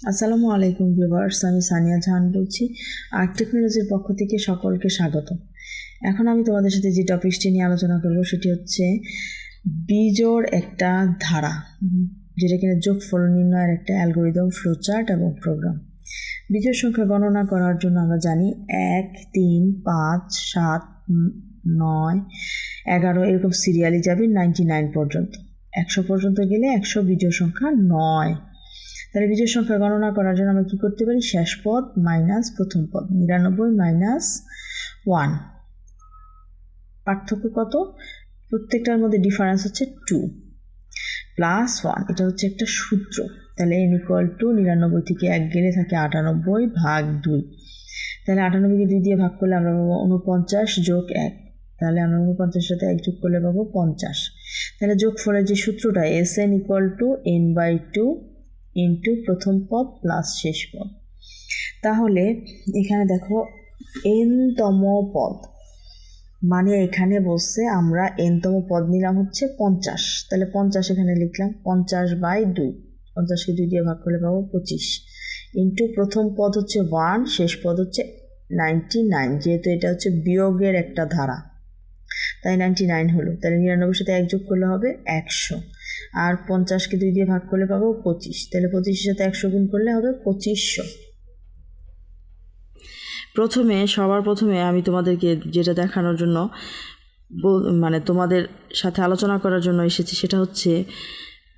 আসসালামু আলাইকুম ভিউয়ার্স, আমি সানিয়া জাহান বলছি আর্ট টেকনোলজির পক্ষ থেকে সকলকে স্বাগত। এখন আমি তোমাদের সাথে যে টপিকটি নিয়ে আলোচনা করব, সেটি হচ্ছে বীজোর একটা ধারা, যেটা কিনা যোগফল নির্ণয়ের একটা অ্যালগোরিদম, ফ্লোচার্ট এবং প্রোগ্রাম। বীজের সংখ্যা গণনা করার জন্য আমরা জানি এক, তিন, পাঁচ, সাত, নয়, এগারো, এরকম সিরিয়ালি যাবে নাইনটি নাইন পর্যন্ত। একশো পর্যন্ত গেলে একশো বীজের সংখ্যা নয়। তাহলে বীজের সংখ্যা গণনা করার জন্য আমরা কী করতে পারি? শেষ পদ মাইনাস প্রথম পদ, নিরানব্বই মাইনাস ওয়ান পার্থক্য কত? প্রত্যেকটার মধ্যে ডিফারেন্স হচ্ছে টু প্লাস ওয়ান এটা হচ্ছে একটা সূত্র। তাহলে এন ইকুয়াল টু নিরানব্বই থেকে এক গেলে থাকে আটানব্বই ভাগ দুই। তাহলে আটানব্বইকে দুই দিয়ে ভাগ করলে আমরা পাবো উনপঞ্চাশ যোগ এক। তাহলে আমরা উনপঞ্চাশের সাথে এক যোগ করলে পাবো পঞ্চাশ। তাহলে যোগ ফলের যে সূত্রটা S N equal to N by two into প্রথম পদ প্লাস শেষ পদ। তাহলে এখানে দেখো এনতম পদ। মানে এখানে বলছে আমরা এনতম পদ নিলাম হচ্ছে পঞ্চাশ। তাহলে পঞ্চাশ এখানে লিখলাম, পঞ্চাশ বাই দুই। পঞ্চাশকে দুই দিয়ে ভাগ করলে পাবো পঁচিশ। ইন্টু প্রথম পদ হচ্ছে ওয়ান শেষ পদ হচ্ছে নাইনটি নাইন যেহেতু এটা হচ্ছে বিয়োগের একটা ধারা। তাই নাইনটি নাইন হলো। তাহলে নিরানব্বই সাথে এক যোগ করলে হবে একশো। আর পঞ্চাশকে দুই দিয়ে ভাগ করলে পাবো পঁচিশ। তাহলে পঁচিশের সাথে একশো গুণ করলে হবে পঁচিশশো। প্রথমে, সবার প্রথমে আমি তোমাদেরকে যেটা দেখানোর জন্য মানে তোমাদের সাথে আলোচনা করার জন্য এসেছি, সেটা হচ্ছে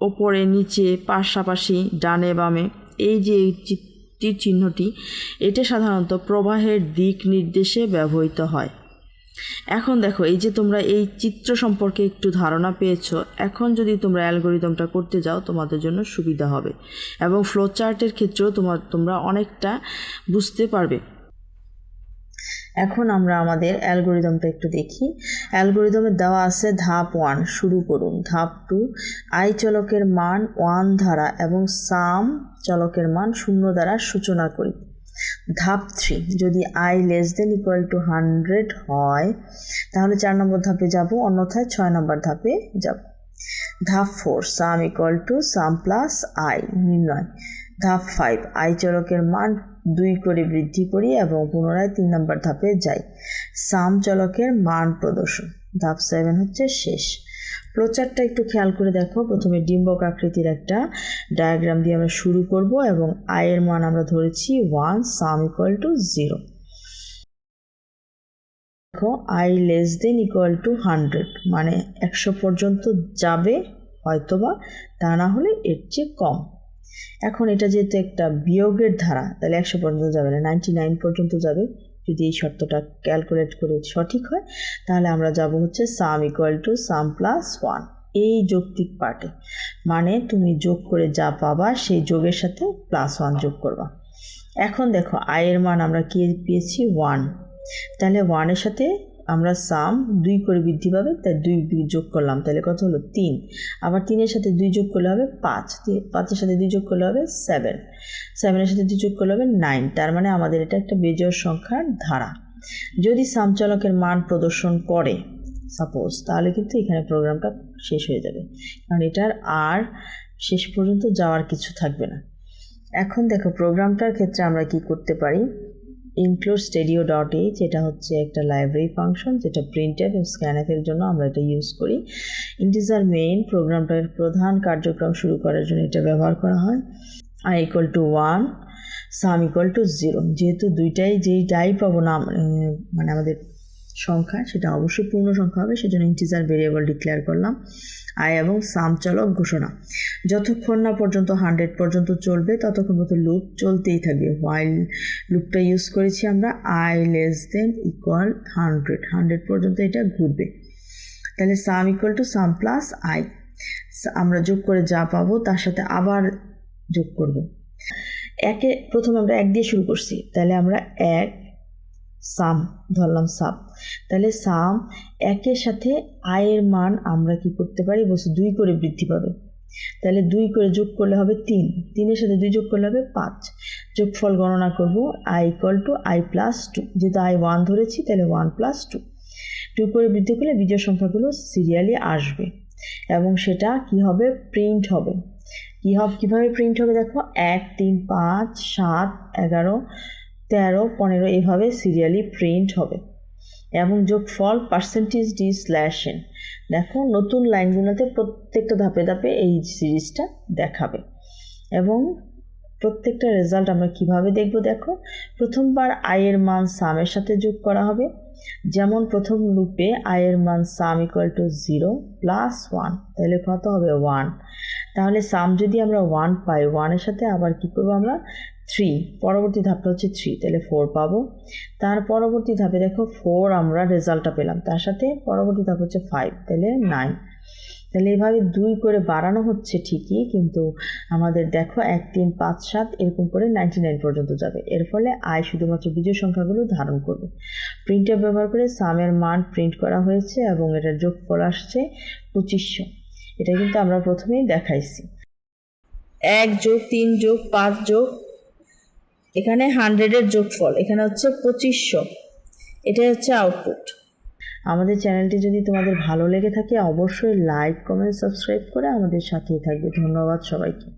ওপরে, নিচে, পাশাপাশি, ডানে, বামে, এই যে এই চি- তীর চিহ্নটি এটা সাধারণত প্রবাহের দিক নির্দেশে ব্যবহৃত হয়। এখন দেখো, এই যে তোমরা এই চিত্র সম্পর্কে একটু ধারণা পেয়েছ, এখন যদি তোমরা অ্যালগোরিদমটা করতে যাও, তোমাদের জন্য সুবিধা হবে। এবং ফ্লো চার্টের ক্ষেত্রেও তোমার তোমরা অনেকটা বুঝতে পারবে। এখন আমরা আমাদের অ্যালগোরিদমটা একটু দেখি। অ্যালগোরিদমে দেওয়া আছে ধাপ ওয়ান শুরু করুন। ধাপ টু আই চলকের মান ওয়ান দ্বারা এবং সাম চলকের মান শূন্য দ্বারা সূচনা করি। ধাপ থ্রি যদি I less than equal to hundred হয়, তাহলে চার নম্বর ধাপে যাব, অন্যথায় ছয় নম্বর ধাপে যাব। ধাপ four sum equal to sum plus I নির্ণয়। ধাপ ফাইভ আই চলকের মান দুই করে বৃদ্ধি করি এবং পুনরায় তিন নম্বর ধাপে যাই। সাম চলকের মান প্রদর্শন, ধাপ সেভেন হচ্ছে শেষ। ফ্লোচারটা একটু খেয়াল করে দেখো, প্রথমে ডিম্বক আকৃতির একটা ডায়াগ্রাম দিয়ে আমরা শুরু করব এবং আয়ের মান আমরা ধরেছি one sum equal to zero দেখো I less than equal to hundred মানে একশো পর্যন্ত যাবে হয়তোবা, তা না হলে এর চেয়ে কম। এখন এটা যেহেতু একটা বিয়োগের ধারা, তাহলে একশো পর্যন্ত যাবে না নাইনটি নাইন পর্যন্ত যাবে। যদি এই শর্তটা ক্যালকুলেট করে সঠিক হয়, তাহলে আমরা যাব হচ্ছে sum equal to sum plus one এই যৌক্তিক পার্টে মানে তুমি যোগ করে যা পাবা, সেই যোগের সাথে প্লাস ওয়ান যোগ করবা। এখন দেখো আয়ের মান আমরা কি পেয়েছি? ওয়ান তাহলে ওয়ানের সাথে আমরা সাম, দুই করে বৃদ্ধি পাবে, তাই দুই যোগ করলাম। তাহলে কত হলো? তিন। আবার তিনের সাথে দুই যোগ করলে হবে পাঁচ। পাঁচের সাথে দুই যোগ করলে হবে সেভেন। সেভেনের সাথে দুই যোগ করলে হবে নাইন। তার মানে আমাদের এটা একটা বেজোড় সংখ্যার ধারা। যদি সামচলকের মান প্রদর্শন করে সাপোজ তাহলে কিন্তু এখানে প্রোগ্রামটা শেষ হয়ে যাবে। কারণ এটার আর শেষ পর্যন্ত যাওয়ার কিছু থাকবে না। এখন দেখো, প্রোগ্রামটার ক্ষেত্রে আমরা কি করতে পারি? ইনক্লুড স্টেডিও ডট এ যেটা হচ্ছে একটা লাইব্রেরি ফাংশন যেটা প্রিন্টার এবং স্ক্যান অ্যাপের জন্য আমরা এটা ইউজ করি। ইন্টিজার মেইন প্রোগ্রামটার প্রধান কার্যক্রম শুরু করার জন্য এটা ব্যবহার করা হয়। I equal to one sum equal to zero যেহেতু দুইটাই যেই টাইপ পাবো না আহ, মানে আমাদের সংখ্যা, সেটা অবশ্যই পূর্ণ সংখ্যা হবে, সেজন্য ইন্টিজার ভেরিয়েবল ডিক্লেয়ার করলাম। আই এবং সাম চলক ঘোষণা। যতক্ষণ না পর্যন্ত হান্ড্রেড পর্যন্ত চলবে, ততক্ষণ পর্যন্ত লুপ চলতেই থাকবে। হোয়াইল লুপটা ইউজ করেছি আমরা I less than equal hundred hundred পর্যন্ত এটা ঘুরবে। তাহলে sum equal to sum plus I আমরা যোগ করে যা পাবো, তার সাথে আবার যোগ করব। একে, প্রথমে আমরা এক দিয়ে শুরু করছি। তাহলে আমরা এক সাম, ধরলাম সাম। তাহলে সাম একের সাথে আয়ের মান আমরা কি করতে পারি? বলছি দুই করে বৃদ্ধি পাবে। তাহলে দুই করে যোগ করলে হবে তিন। তিনের সাথে দুই যোগ করলে হবে পাঁচ। যোগফল গণনা করব I equal to I plus two যেহেতু আই ওয়ান ধরেছি, তাহলে ওয়ান প্লাস টু টু করে বৃদ্ধি করলে বিজয় সংখ্যাগুলো সিরিয়ালি আসবে। এবং সেটা কি হবে? প্রিন্ট হবে। কী হবে? কীভাবে প্রিন্ট হবে? দেখো, এক, তিন, পাঁচ, সাত, এগারো তেরো, পনেরো এভাবে সিরিয়ালি প্রিন্ট হবে। এবং যোগফল পার্সেন্টেজ ডি স্ল্যাশ এন দেখো, নতুন লাইনগুলোতে প্রত্যেকটা ধাপে ধাপে এই সিরিজটা দেখাবে। এবং প্রত্যেকটা রেজাল্ট আমরা কীভাবে দেখব দেখো? প্রথমবার আয়ের মান সামের সাথে যোগ করা হবে। যেমন প্রথম লুপে আয়ের মান sum equal to zero plus one তাহলে কত হবে ওয়ান তাহলে সাম যদি আমরা ওয়ান পাই ওয়ানের সাথে আবার কি করব আমরা? থ্রি পরবর্তী ধাপটা হচ্ছে থ্রি তাহলে ফোর পাবো। তার পরবর্তী ধাপে দেখো ফোর আমরা রেজাল্টটা পেলাম। তার সাথে পরবর্তী ধাপ হচ্ছে ফাইভ তাহলে নাইন তাহলে এভাবে দুই করে বাড়ানো হচ্ছে ঠিকই, কিন্তু আমাদের দেখো এক, তিন, পাঁচ, সাত, এরকম করে নাইনটি নাইন পর্যন্ত যাবে। এর ফলে আয় শুধুমাত্র বিজয় সংখ্যাগুলো ধারণ করবে। প্রিন্টার ব্যবহার করে সামের মান প্রিন্ট করা হয়েছে এবং এটার যোগফল আসছে পঁচিশশো। এটা কিন্তু আমরা প্রথমেই দেখাইছি। এক যোগ তিন যোগ পাঁচ যোগ এখানে হান্ড্রেডের যোগফল, এখানে হচ্ছে পঁচিশশো। এটাই হচ্ছে আউটপুট আমাদের চ্যানেলটি যদি তোমাদের ভালো লেগে থাকে, অবশ্যই লাইক কমেন্ট সাবস্ক্রাইব করে আমাদের সাথেই থাকবে। ধন্যবাদ সবাইকে।